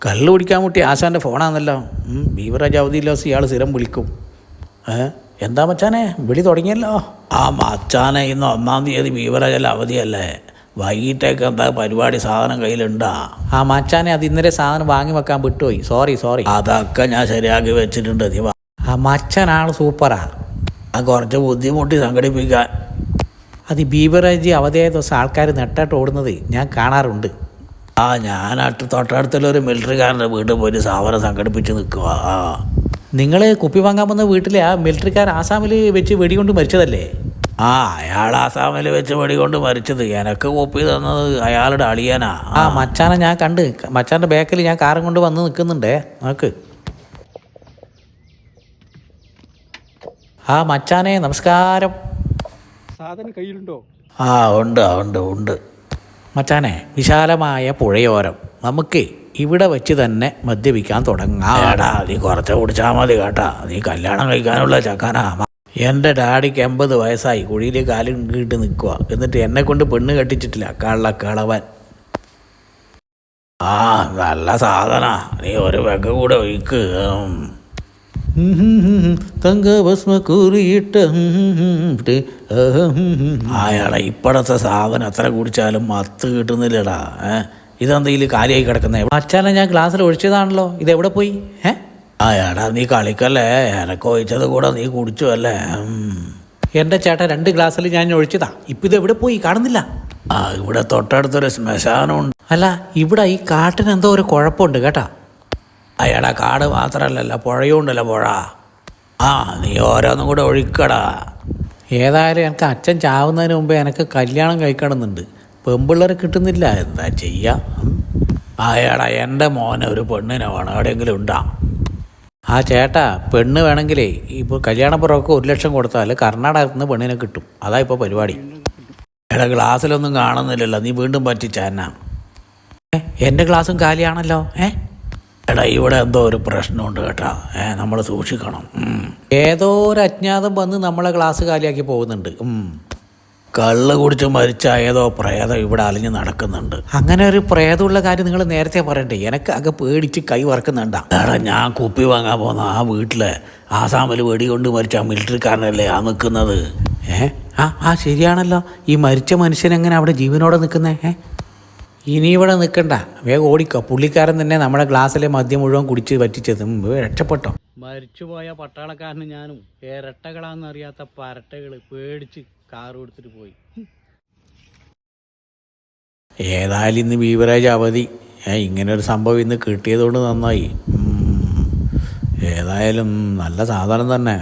കള്ള് കുടിക്കാൻ മുട്ടി ആശാന്റെ ഫോണാണല്ലോ ഉം, ബീവറേജ് അവധിയില്ലാസ് ഇയാൾ സ്ഥിരം വിളിക്കും. എന്താ മച്ചാനെ വിളി തുടങ്ങിയല്ലോ? ആ മച്ചാനെ ഇന്ന് ഒന്നാം തീയതി ബീവറേജല്ല അവധിയല്ലേ. വൈകിട്ടേക്ക് എന്താ പരിപാടി സാധനം കയ്യിലുണ്ടാ? ആ മച്ചാനെ അത് ഇന്നലെ സാധനം വാങ്ങി വെക്കാൻ വിട്ടുപോയി. Sorry sorry. അതൊക്കെ ഞാൻ ശരിയാക്കി വെച്ചിട്ടുണ്ട്. നീ. ആ മച്ചനാണ് സൂപ്പറാ. ആ കുറച്ച് ബുദ്ധിമുട്ടി സംഘടിപ്പിക്കാൻ. അത് ബീവറേജ് അവധിയായ ദിവസം ആൾക്കാർ നെട്ടായിട്ട് ഓടുന്നത് ഞാൻ കാണാറുണ്ട്. ആ ഞാൻ അടുത്ത് തൊട്ടടുത്തുള്ള ഒരു മിലിറ്ററിക്കാരന്റെ വീട്ടിൽ പോയിട്ട് സാധനം സംഘടിപ്പിച്ച് നിൽക്കുക. ആ. നിങ്ങൾ കുപ്പി വാങ്ങാൻ വന്ന വീട്ടിലെ ആ മിലിറ്ററിക്കാർ ആസാമിൽ വെച്ച് വെടികൊണ്ട് മരിച്ചതല്ലേ? ആ അയാൾ ആസാമിൽ വെച്ച് വെടികൊണ്ട് മരിച്ചത്. എനക്ക് കുപ്പി തന്നത് അയാളുടെ അളിയനാ. ആ. മച്ചാനെ ഞാൻ കണ്ട്. മച്ചാന്റെ ബാക്കിൽ ഞാൻ കാറും കൊണ്ട് വന്ന് നിൽക്കുന്നുണ്ടേ. നോക്ക്. ആ മച്ചാനെ നമസ്കാരം. സാധനം കയ്യിലുണ്ടോ? ആ ഉണ്ട് ഉണ്ട് ഉണ്ട്. മച്ചാനെ വിശാലമായ പുഴയോരം. നമുക്ക് ഇവിടെ വെച്ച് തന്നെ മദ്യപിക്കാൻ തുടങ്ങാം. എടാ നീ കുറച്ച് കുടിച്ചാൽ മതി കേട്ടാ. നീ കല്യാണം കഴിക്കാനുള്ള ചക്കാനാ. എന്റെ ഡാഡിക്ക് എൺപത് വയസ്സായി. കുഴിയിൽ കാലിൽ കീട്ട് നിൽക്കുക എന്നിട്ട് എന്നെ കൊണ്ട് പെണ്ണ് കെട്ടിച്ചിട്ടില്ല. കള്ള കളവൻ ആ നല്ല സാധന. നീ ഒരു വെക്ക കൂടെ ഒഴിക്ക്. തങ്കഭസ്മ കുറിയിട്ട് ആയാടാ ഇപ്പോഴത്തെ സാധനം എത്ര കുടിച്ചാലും മത്ത് കിട്ടുന്നില്ലടാ. ഇതെന്തെങ്കിലും കാലിയായി കിടക്കുന്നേ? അച്ഛനെ ഞാൻ ഗ്ലാസ്സിൽ ഒഴിച്ചതാണല്ലോ. ഇത് എവിടെ പോയി? ഏ? അയാടാ നീ കളിക്കല്ലേ? എനക്ക് ഒഴിച്ചത് കൂടെ നീ കുടിച്ചു അല്ലേ? എന്റെ എന്റെ ചേട്ടൻ രണ്ട് ഗ്ലാസ്സിൽ ഞാൻ ഒഴിച്ചതാ. ഇപ്പം ഇത് എവിടെ പോയി? കാണുന്നില്ല. ആ ഇവിടെ തൊട്ടടുത്തൊരു ശ്മശാനമുണ്ട് അല്ല ഇവിടെ ഈ കാട്ടിന് എന്തോ ഒരു കുഴപ്പമുണ്ട് കേട്ടാ. അയാടാ കാട് മാത്രല്ലല്ലോ പുഴയുണ്ടല്ലോ പുഴ. ആ നീ ഓരോന്നും കൂടെ ഒഴിക്കടാ. ഏതായാലും എനിക്ക് അച്ഛൻ ചാവുന്നതിന് മുമ്പേ എനിക്ക് കല്യാണം കഴിക്കണമെന്നുണ്ട്. പെമ്പിള്ളേർ കിട്ടുന്നില്ല. എന്താ ചെയ്യാം? അയാടാ എന്റെ മോനെ ഒരു പെണ്ണിനെ വേണം. എവിടെയെങ്കിലും ഉണ്ടാ. ആ ചേട്ടാ പെണ്ണ് വേണമെങ്കിലേ ഇപ്പോൾ കല്യാണപ്പുറമൊക്കെ ഒരു ലക്ഷം കൊടുത്താൽ കർണാടകത്തിൽ നിന്ന് പെണ്ണിനെ കിട്ടും. അതാ ഇപ്പോൾ പരിപാടി. എടാ ഗ്ലാസ്സിലൊന്നും കാണുന്നില്ലല്ലോ. നീ വീണ്ടും പറ്റിച്ചാ എന്നാ? എന്റെ ഗ്ലാസ്സും കാലിയാണല്ലോ. ഏ? എടാ ഇവിടെ എന്തോ ഒരു പ്രശ്നമുണ്ട് കേട്ടാ. ഏ നമ്മൾ സൂക്ഷിക്കണം. ഏതോ ഒരു അജ്ഞാതം വന്ന് നമ്മളെ ക്ലാസ് കാലിയാക്കി പോകുന്നുണ്ട്. കള്ള് കുടിച്ച് മരിച്ച ഏതോ പ്രേതം ഇവിടെ അലിഞ്ഞ് നടക്കുന്നുണ്ട്. അങ്ങനെ ഒരു പ്രേതമുള്ള കാര്യം നിങ്ങൾ നേരത്തെ പറയണ്ടേ? എനിക്ക് അകെ പേടിച്ച് കൈ വറക്കുന്നുണ്ടാ. എടാ ഞാൻ കുപ്പി വാങ്ങാൻ പോകുന്ന ആ വീട്ടിലെ ആസാമിൽ വെടികൊണ്ട് മരിച്ച ആ മിലിറ്ററിക്കാരനല്ലേ ആ നിൽക്കുന്നത് ഏ? ആ ആ ശരിയാണല്ലോ. ഈ മരിച്ച മനുഷ്യൻ എങ്ങനെ അവിടെ ജീവനോടെ നിൽക്കുന്നേ? ഏ? ഇനി ഇവിടെ നിൽക്കണ്ട. വേഗം ഓടിക്കോ. പുള്ളിക്കാരൻ തന്നെ നമ്മുടെ ഗ്ലാസ്സിലെ മദ്യം മുഴുവൻ കുടിച്ച് പറ്റിച്ചത് രക്ഷപ്പെട്ടോ. മരിച്ചുപോയ പട്ടാളക്കാരന് ഞാനും ഇരട്ടകളാന്നറിയാത്ത പരട്ടകൾ പേടിച്ച് കാർ കൊടുത്തിട്ട് പോയി. ഏതായാലും ഇന്ന് ബീവറേജ് അവധി. ഇങ്ങനെ ഒരു സംഭവം ഇന്ന് കിട്ടിയതുകൊണ്ട് നന്നായി. ഏതായാലും നല്ല സാധനം തന്നെ.